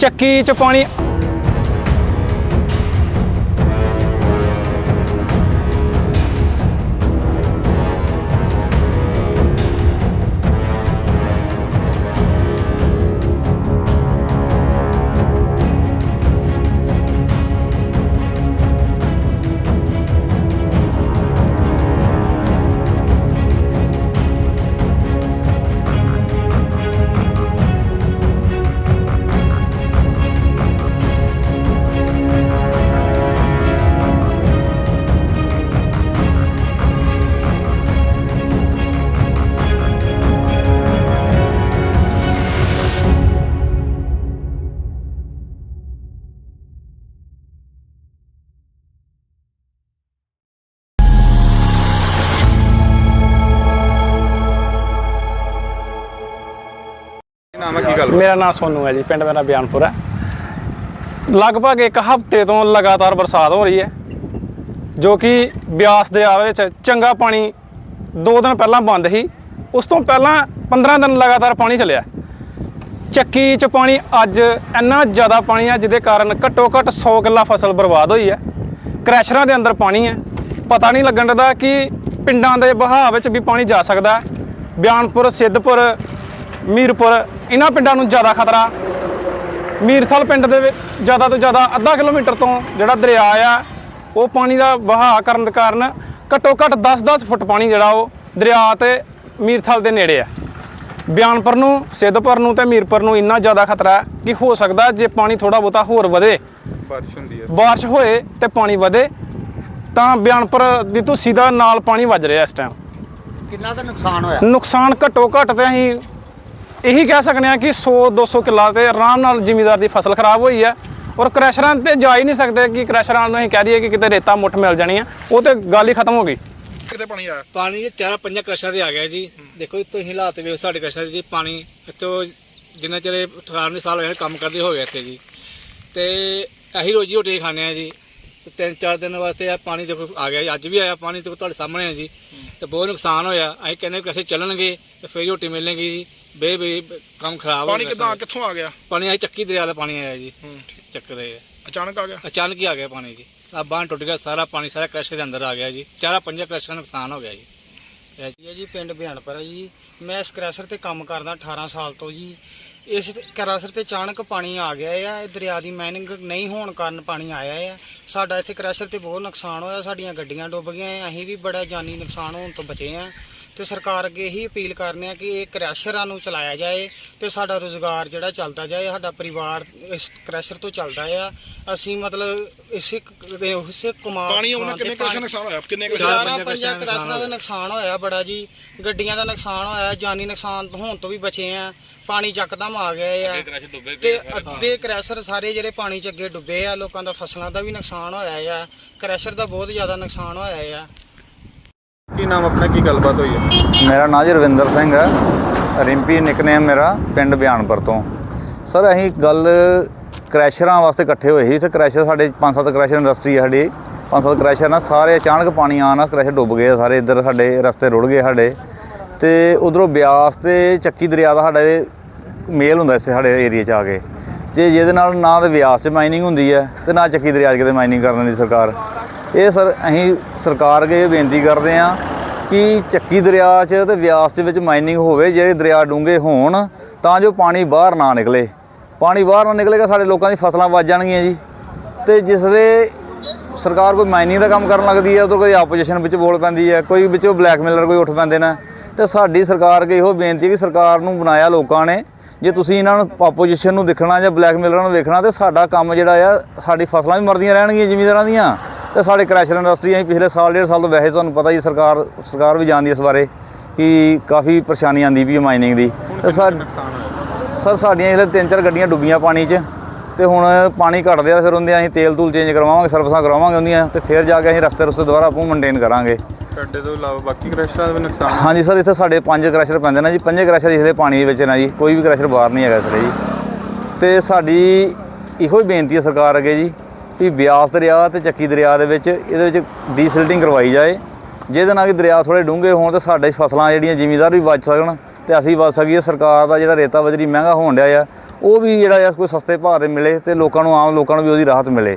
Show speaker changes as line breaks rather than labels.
ਚੱਕੀ 'ਚ ਪਾਣੀ
ਨਾਮ ਹੈ, ਕੀ ਗੱਲ?
ਮੇਰਾ ਨਾਮ ਸੋਨੂ ਹੈ ਜੀ, ਪਿੰਡ ਮੇਰਾ ਬਿਆਨਪੁਰ ਹੈ। ਲਗਭਗ ਇੱਕ ਹਫ਼ਤੇ ਤੋਂ ਲਗਾਤਾਰ ਬਰਸਾਤ ਹੋ ਰਹੀ ਹੈ, ਜੋ ਕਿ ਬਿਆਸ ਦਰਿਆ ਵਿੱਚ ਚੰਗਾ ਪਾਣੀ ਦੋ ਦਿਨ ਪਹਿਲਾਂ ਬੰਦ ਸੀ, ਉਸ ਤੋਂ ਪਹਿਲਾਂ 15 ਦਿਨ ਲਗਾਤਾਰ ਪਾਣੀ ਚੱਲਿਆ। ਚੱਕੀ 'ਚ ਪਾਣੀ ਅੱਜ ਇੰਨਾ ਜ਼ਿਆਦਾ ਪਾਣੀ ਹੈ ਜਿਹਦੇ ਕਾਰਨ ਘੱਟੋ ਘੱਟ 100 ਕਿੱਲਾ ਫਸਲ ਬਰਬਾਦ ਹੋਈ ਹੈ। ਕ੍ਰੈਸ਼ਰਾਂ ਦੇ ਅੰਦਰ ਪਾਣੀ ਹੈ। ਪਤਾ ਨਹੀਂ ਲੱਗਣ ਦਾ ਕਿ ਪਿੰਡਾਂ ਦੇ ਬਹਾਅ ਵਿੱਚ ਵੀ ਪਾਣੀ ਜਾ ਸਕਦਾ ਬਿਆਨਪੁਰ, ਸਿੱਧਪੁਰ ਮੀਰਪੁਰ ਇਹਨਾਂ ਪਿੰਡਾਂ ਨੂੰ ਜ਼ਿਆਦਾ ਖਤਰਾ। ਮੀਰਥਲ ਪਿੰਡ ਦੇ ਵਿੱਚ ਜ਼ਿਆਦਾ ਤੋਂ ਜ਼ਿਆਦਾ ਅੱਧਾ ਕਿਲੋਮੀਟਰ ਤੋਂ ਜਿਹੜਾ ਦਰਿਆ ਆ ਉਹ ਪਾਣੀ ਦਾ ਵਹਾਅ ਕਰਨ ਦੇ ਕਾਰਨ ਘੱਟੋ ਘੱਟ 10-10 ਫੁੱਟ ਪਾਣੀ ਜਿਹੜਾ ਉਹ ਦਰਿਆ ਤੇ ਮੀਰਥਲ ਦੇ ਨੇੜੇ ਆ। ਬਿਆਨਪੁਰ ਨੂੰ ਸਿੱਧਪੁਰ ਨੂੰ ਤੇ ਮੀਰਪੁਰ ਨੂੰ ਇੰਨਾ ਜ਼ਿਆਦਾ ਖਤਰਾ ਹੈ ਕਿ ਹੋ ਸਕਦਾ ਜੇ ਪਾਣੀ ਥੋੜਾ ਬਹੁਤਾ ਹੋਰ ਵਧੇ।
ਬਾਰਿਸ਼ ਹੁੰਦੀ ਹੈ
ਬਾਰਿਸ਼ ਹੋਏ ਤੇ ਪਾਣੀ ਵਧੇ ਤਾਂ ਬਿਆਨਪੁਰ ਦੀ ਧੁੱਸੀ ਦਾ ਨਾਲ ਪਾਣੀ ਵੱਜ ਰਿਹਾ ਇਸ ਟਾਈਮ
ਕਿੰਨਾ ਕੁ ਨੁਕਸਾਨ ਹੋਇਆ?
ਨੁਕਸਾਨ ਘੱਟੋ ਘੱਟ ਤੇ ਅਸੀਂ ਇਹੀ ਕਹਿ ਸਕਨੇ ਆ ਕਿ 100 200 ਕਿੱਲਾ ਤੇ ਆਰਾਮ ਨਾਲ ਜ਼ਿਮੀਦਾਰ ਦੀ ਫਸਲ ਖਰਾਬ ਹੋਈ ਹੈ ਔਰ ਕ੍ਰੈਸ਼ਰਾਂ ਤੇ ਜਾ ਹੀ ਨਹੀਂ ਸਕਦੇ ਕਿ ਕ੍ਰੈਸ਼ਰਾਂ ਨੂੰ ਅਸੀਂ ਕਹਿ ਦਈਏ ਕਿ ਕਿਤੇ ਰੇਤਾ ਮੁੱਠ ਮਿਲ ਜਾਣੀ ਆ ਉਹ ਤੇ ਗੱਲ ਹੀ ਖਤਮ ਹੋ ਗਈ।
ਕਿਤੇ ਪਾਣੀ ਆਇਆ?
ਪਾਣੀ ਦੇ ਚਾਰ ਪੰਜਾਂ ਕ੍ਰਸ਼ਾਂ ਤੇ ਆ ਗਿਆ ਜੀ। ਦੇਖੋ ਹੀ ਹਾਲਾਤ ਵੇਖ ਸਾਡੇ ਕ੍ਰਸ਼ਾਂ ਦੇ ਜੀ ਪਾਣੀ ਇੱਥੋਂ ਜਿੰਨਾ ਚਿਰ 18 ਸਾਲ ਹੋਏ ਕੰਮ ਕਰਦੇ ਹੋ ਗਏ ਇੱਥੇ ਜੀ। ਤੇ ਅਸੀਂ ਰੋਜੀ ਰੋਟੀ ਖਾਂਦੇ ਆ ਜੀ। ਤੇ ਤਿੰਨ ਚਾਰ ਦਿਨ ਵਾਸਤੇ ਆ ਪਾਣੀ ਦੇਖੋ ਆ ਗਿਆ ਜੀ। ਅੱਜ ਵੀ ਆਇਆ ਪਾਣੀ ਦੇਖੋ ਤੁਹਾਡੇ ਸਾਹਮਣੇ ਹੈ ਜੀ। ਤੇ ਬਹੁਤ ਨੁਕਸਾਨ ਹੋਇਆ। ਅਸੀਂ ਕਹਿੰਦੇ ਕਿ ਅਸੀਂ ਚੱਲਣਗੇ ਤੇ ਫੇਰ ਰੋਟੀ ਮਿਲਣਗੀ ਜੀ। ਬੇ ਬੇ ਕੰਮ ਖਰਾਬ ਹੋ
ਪਾਣੀ
ਗਿਆ
ਕਿੱਦਾਂ
ਸਾਰਾ।
ਕਿੱਥੋਂ ਆ ਗਿਆ?
ਪਾਣੀ ਆਈ ਚੱਕੀ ਦਰਿਆ ਦਾ ਪਾਣੀ ਆਇਆ ਜੀ।
ਹੂੰ,
ਚੱਕਰ ਇਹ। ਹੈ।
ਅਚਾਨਕ ਆ ਗਿਆ?
ਅਚਾਨਕ ਹੀ ਆ ਗਿਆ ਪਾਣੀ ਜੀ। ਸਭ ਬਾਂਹ ਟੁੱਟ ਗਿਆ ਸਾਰਾ ਪਾਣੀ ਸਾਰਾ ਕ੍ਰਸ਼ ਦੇ ਅੰਦਰ ਆ ਗਿਆ ਜੀ। ਚਾਰਾਂ ਪੰਜਾਂ ਕ੍ਰਸ਼ਾਂ ਦਾ ਨੁਕਸਾਨ ਹੋ ਗਿਆ ਜੀ। ਇਹ
ਜੀ ਪਿੰਡ ਬਿਆਨਪੁਰ ਹੈ ਜੀ। ਮੈਂ ਇਸ ਕ੍ਰੈਸ਼ਰ ਤੇ ਕੰਮ ਕਰਦਾ 18 ਸਾਲ ਤੋਂ ਜੀ। ਇਸ ਕ੍ਰੈਸ਼ਰ ਤੇ ਅਚਾਨਕ ਪਾਣੀ ਆ ਗਿਆ ਆ। ਇਹ ਦਰਿਆ ਦੀ ਮਾਈਨਿੰਗ ਨਹੀਂ ਹੋਣ ਕਾਰਨ ਪਾਣੀ ਆਇਆ ਆ। ਸਾਡਾ ਇੱਥੇ ਕ੍ਰੈਸ਼ਰ ਤੇ ਬਹੁਤ ਨੁਕਸਾਨ ਹੋਇਆ। ਸਾਡੀਆਂ ਗੱਡੀਆਂ ਡੁੱਬ ਗਈਆਂ ਅਸੀਂ ਵੀ ਬੜਾ ਜਾਨੀ ਨੁਕਸਾਨ ਹੋਣ ਤੋਂ ਬਚੇ ਆ। ਤੇ ਸਰਕਾਰ ਅੱਗੇ ਇਹੀ ਅਪੀਲ ਕਰਨੇ ਆ ਕਿ ਇਹ ਕ੍ਰੈਸ਼ਰਾਂ ਨੂੰ ਚਲਾਇਆ ਜਾਏ ਤੇ ਸਾਡਾ ਰੋਜ਼ਗਾਰ ਜਿਹੜਾ ਚੱਲਦਾ ਜਾਏ ਸਾਡਾ ਪਰਿਵਾਰ ਇਸ ਕ੍ਰੈਸ਼ਰ ਤੋਂ ਚੱਲਦਾ ਆ। ਅਸੀਂ ਮਤਲਬ ਇਸੇ ਇਸੇ ਕਮਾ
ਪਾਣੀ ਆਉਣਾ ਕਿੰਨੇ ਕ੍ਰੈਸ਼ਰ
ਪਾਣੀ-
ਨੁਕਸਾਨ ਹੋਇਆ? ਕਿੰਨੇ ਕ੍ਰੈਸ਼ਰ
ਚਾਰਾਂ ਪੰਜਾਂ ਕ੍ਰੈਸ਼ਰਾਂ
ਦਾ ਨੁਕਸਾਨ ਹੋਇਆ ਬੜਾ ਜੀ। ਗੱਡੀਆਂ ਦਾ ਨੁਕਸਾਨ ਹੋਇਆ ਜਾਨੀ ਨੁਕਸਾਨ ਹੋਣ ਤੋਂ ਵੀ ਬਚੇ ਆ। ਪਾਣੀ ਚੱਕਦਮ ਆ ਗਿਆ ਆ। ਤੇ ਅੱਧੇ ਕ੍ਰੈਸ਼ਰ ਸਾਰੇ ਜਿਹੜੇ ਪਾਣੀ 'ਚ ਅੱਗੇ ਡੁੱਬੇ ਆ ਲੋਕਾਂ ਦਾ ਫਸਲਾਂ ਦਾ ਵੀ ਨੁਕਸਾਨ ਹੋਇਆ ਆ। ਕ੍ਰੈਸ਼ਰ ਦਾ ਬਹੁਤ ਜ਼ਿਆਦਾ ਨੁਕਸਾਨ ਹੋਇਆ ਆ।
ਕੀ ਨਾਮ ਆਪਣਾ, ਕੀ ਗੱਲਬਾਤ ਹੋਈ ਹੈ?
ਮੇਰਾ ਨਾਂ ਜੀ ਰਵਿੰਦਰ ਸਿੰਘ ਹੈ। ਰਿੰਪੀ ਨਿਕਨੇਮ ਮੇਰਾ, ਪਿੰਡ ਬਿਆਨਪੁਰ ਤੋਂ। ਸਰ, ਅਸੀਂ ਗੱਲ ਕ੍ਰੈਸ਼ਰਾਂ ਵਾਸਤੇ ਇਕੱਠੇ ਹੋਏ ਸੀ। ਇੱਥੇ ਕ੍ਰੈਸ਼ਰ ਸਾਡੇ ਪੰਜ ਸੱਤ ਕ੍ਰੈਸ਼ਰ ਇੰਡਸਟਰੀ ਹੈ ਸਾਡੀ। ਪੰਜ ਸੱਤ ਕ੍ਰੈਸ਼ਰ ਨਾਲ ਸਾਰੇ ਅਚਾਨਕ ਪਾਣੀ ਆਉਣ ਨਾਲ ਕ੍ਰੈਸ਼ਰ ਡੁੱਬ ਗਏ ਆ ਸਾਰੇ। ਇੱਧਰ ਸਾਡੇ ਰਸਤੇ ਰੁੜ ਗਏ ਸਾਡੇ। ਤੇ ਉਧਰੋਂ ਬਿਆਸ ਤੇ ਚੱਕੀ ਦਰਿਆ ਦਾ ਸਾਡੇ ਮੇਲ ਹੁੰਦਾ ਇੱਥੇ ਸਾਡੇ ਏਰੀਆ 'ਚ ਆ ਕੇ। ਜੇ ਜਿਹਦੇ ਨਾਲ ਨਾ ਤਾਂ ਬਿਆਸ 'ਚ ਮਾਈਨਿੰਗ ਹੁੰਦੀ ਹੈ, ਤੇ ਨਾ ਚੱਕੀ ਦਰਿਆ 'ਚ ਕਿਤੇ ਮਾਈਨਿੰਗ ਕਰਨ ਦੀ ਸਰਕਾਰ। ਇਹ ਸਰ, ਅਸੀਂ ਸਰਕਾਰ ਅੱਗੇ ਇਹ ਬੇਨਤੀ ਕਰਦੇ ਹਾਂ ਕਿ ਚੱਕੀ ਦਰਿਆ 'ਚ ਤੇ ਵਿਆਸ ਦੇ ਵਿੱਚ ਮਾਈਨਿੰਗ ਹੋਵੇ, ਜੇ ਦਰਿਆ ਡੂੰਘੇ ਹੋਣ, ਤਾਂ ਜੋ ਪਾਣੀ ਬਾਹਰ ਨਾ ਨਿਕਲੇ। ਪਾਣੀ ਬਾਹਰ ਨਾ ਨਿਕਲੇਗਾ, ਸਾਡੇ ਲੋਕਾਂ ਦੀ ਫਸਲਾਂ ਵੱਜ ਜਾਣਗੀਆਂ ਜੀ। ਤੇ ਜਿਸ ਦੇ ਸਰਕਾਰ ਕੋਈ ਮਾਈਨਿੰਗ ਦਾ ਕੰਮ ਕਰਨ ਲੱਗਦੀ ਹੈ, ਉਧਰ ਕੋਈ ਆਪੋਜੀਸ਼ਨ ਵਿੱਚ ਬੋਲ ਪੈਂਦੀ ਹੈ, ਕੋਈ ਵਿੱਚੋਂ ਬਲੈਕਮੇਲਰ ਕੋਈ ਉੱਠ ਪੈਂਦੇ ਨੇ, ਤੇ ਸਾਡੀ ਸਰਕਾਰ ਅੱਗੇ ਇਹੋ ਬੇਨਤੀ ਹੈ ਕਿ ਸਰਕਾਰ ਨੂੰ ਬਣਾਇਆ ਲੋਕਾਂ ਨੇ, ਜੇ ਤੁਸੀਂ ਇਹਨਾਂ ਨੂੰ ਆਪੋਜੀਸ਼ਨ ਨੂੰ ਦੇਖਣਾ ਜਾਂ ਬਲੈਕਮੇਲਰਾਂ ਨੂੰ ਵੇਖਣਾ ਤੇ ਸਾਡਾ ਕੰਮ ਜਿਹੜਾ ਆ, ਸਾਡੀ ਫਸਲਾਂ ਵੀ ਮਰਦੀਆਂ ਰਹਿਣਗੀਆਂ ਜ਼ਿਮੀਂਦਾਰਾਂ ਦੀਆਂ। ਤੇ ਸਾਡੇ ਕ੍ਰੈਸ਼ਰ ਇੰਡਸਟਰੀ ਅਸੀਂ ਪਿਛਲੇ ਸਾਲ ਡੇਢ ਸਾਲ ਤੋਂ ਵੈਸੇ ਤੁਹਾਨੂੰ ਪਤਾ ਹੀ ਸਰਕਾਰ ਸਰਕਾਰ ਵੀ ਜਾਣਦੀ ਇਸ ਬਾਰੇ ਕਿ ਕਾਫੀ ਪਰੇਸ਼ਾਨੀ ਆਂਦੀ ਵੀ ਮਾਈਨਿੰਗ ਦੀ। ਤੇ ਸਾ ਸਰ ਸਾਡੀਆਂ ਜਿਹੜੇ ਤਿੰਨ ਚਾਰ ਗੱਡੀਆਂ ਡੁੱਬੀਆਂ ਪਾਣੀ 'ਚ ਤੇ ਹੁਣ ਪਾਣੀ ਘਟਦੇ ਆ ਫਿਰ ਉਹਦੇ ਅਸੀਂ ਤੇਲ ਤੂਲ ਚੇਂਜ ਕਰਵਾਵਾਂਗੇ ਸਰਵਿਸਾਂ ਕਰਵਾਵਾਂਗੇ ਉਹਦੀਆਂ ਤੇ ਫਿਰ ਜਾ ਕੇ ਅਸੀਂ ਰਸਤੇ ਰਸਤੇ ਦੁਬਾਰਾ ਆਪੂ ਮੇਨਟੇਨ ਕਰਾਂਗੇ।
ਸਾਡੇ ਤੋਂ ਇਲਾਵਾ ਬਾਕੀ ਕ੍ਰੈਸ਼ਰਾਂ ਦਾ ਵੀ ਨੁਕਸਾਨ
ਹਾਂਜੀ ਸਰ ਇੱਥੇ ਸਾਡੇ ਪੰਜ ਕ੍ਰੈਸ਼ਰ ਪੈਂਦੇ ਨੇ ਜੀ ਪੰਜੇ ਕ੍ਰੈਸ਼ਰ ਇਸਲੇ ਪਾਣੀ ਦੇ ਵਿੱਚ ਨੇ ਜੀ ਕੋਈ ਵੀ ਕ੍ਰੈਸ਼ਰ ਬਾਹਰ ਨਹੀਂ ਹੈਗਾ ਸਰ ਜੀ। ਤੇ ਸਾਡੀ ਇਹੋ ਹੀ ਬੇਨਤੀ ਹੈ ਸਰਕਾਰ ਅੱਗੇ ਜੀ ਵੀ ਬਿਆਸ ਦਰਿਆ ਤੇ ਚੱਕੀ ਦਰਿਆ ਦੇ ਵਿੱਚ ਇਹਦੇ ਵਿੱਚ ਡੀਸਿਲਟਿੰਗ ਕਰਵਾਈ ਜਾਏ। ਜਿਹਦੇ ਨਾਲ ਕਿ ਦਰਿਆ ਥੋੜੇ ਡੂੰਘੇ ਹੋਣ ਤੇ ਸਾਡੇ ਫਸਲਾਂ ਜਿਹੜੀਆਂ ਜ਼ਿਮੀਦਾਰ ਵੀ ਬਚ ਸਕਣ ਤੇ ਅਸੀਂ ਬਚ ਸਕੀਏ। ਸਰਕਾਰ ਦਾ ਜਿਹੜਾ ਰੇਤਾ ਬਜਰੀ ਮਹਿੰਗਾ ਹੋਣ ਡਿਆ ਆ, ਉਹ ਵੀ ਜਿਹੜਾ ਆ ਕੋਈ ਸਸਤੇ ਭਾਅ ਤੇ ਮਿਲੇ ਤੇ ਲੋਕਾਂ ਨੂੰ ਆਮ ਲੋਕਾਂ ਨੂੰ ਵੀ ਉਹਦੀ ਰਾਹਤ ਮਿਲੇ।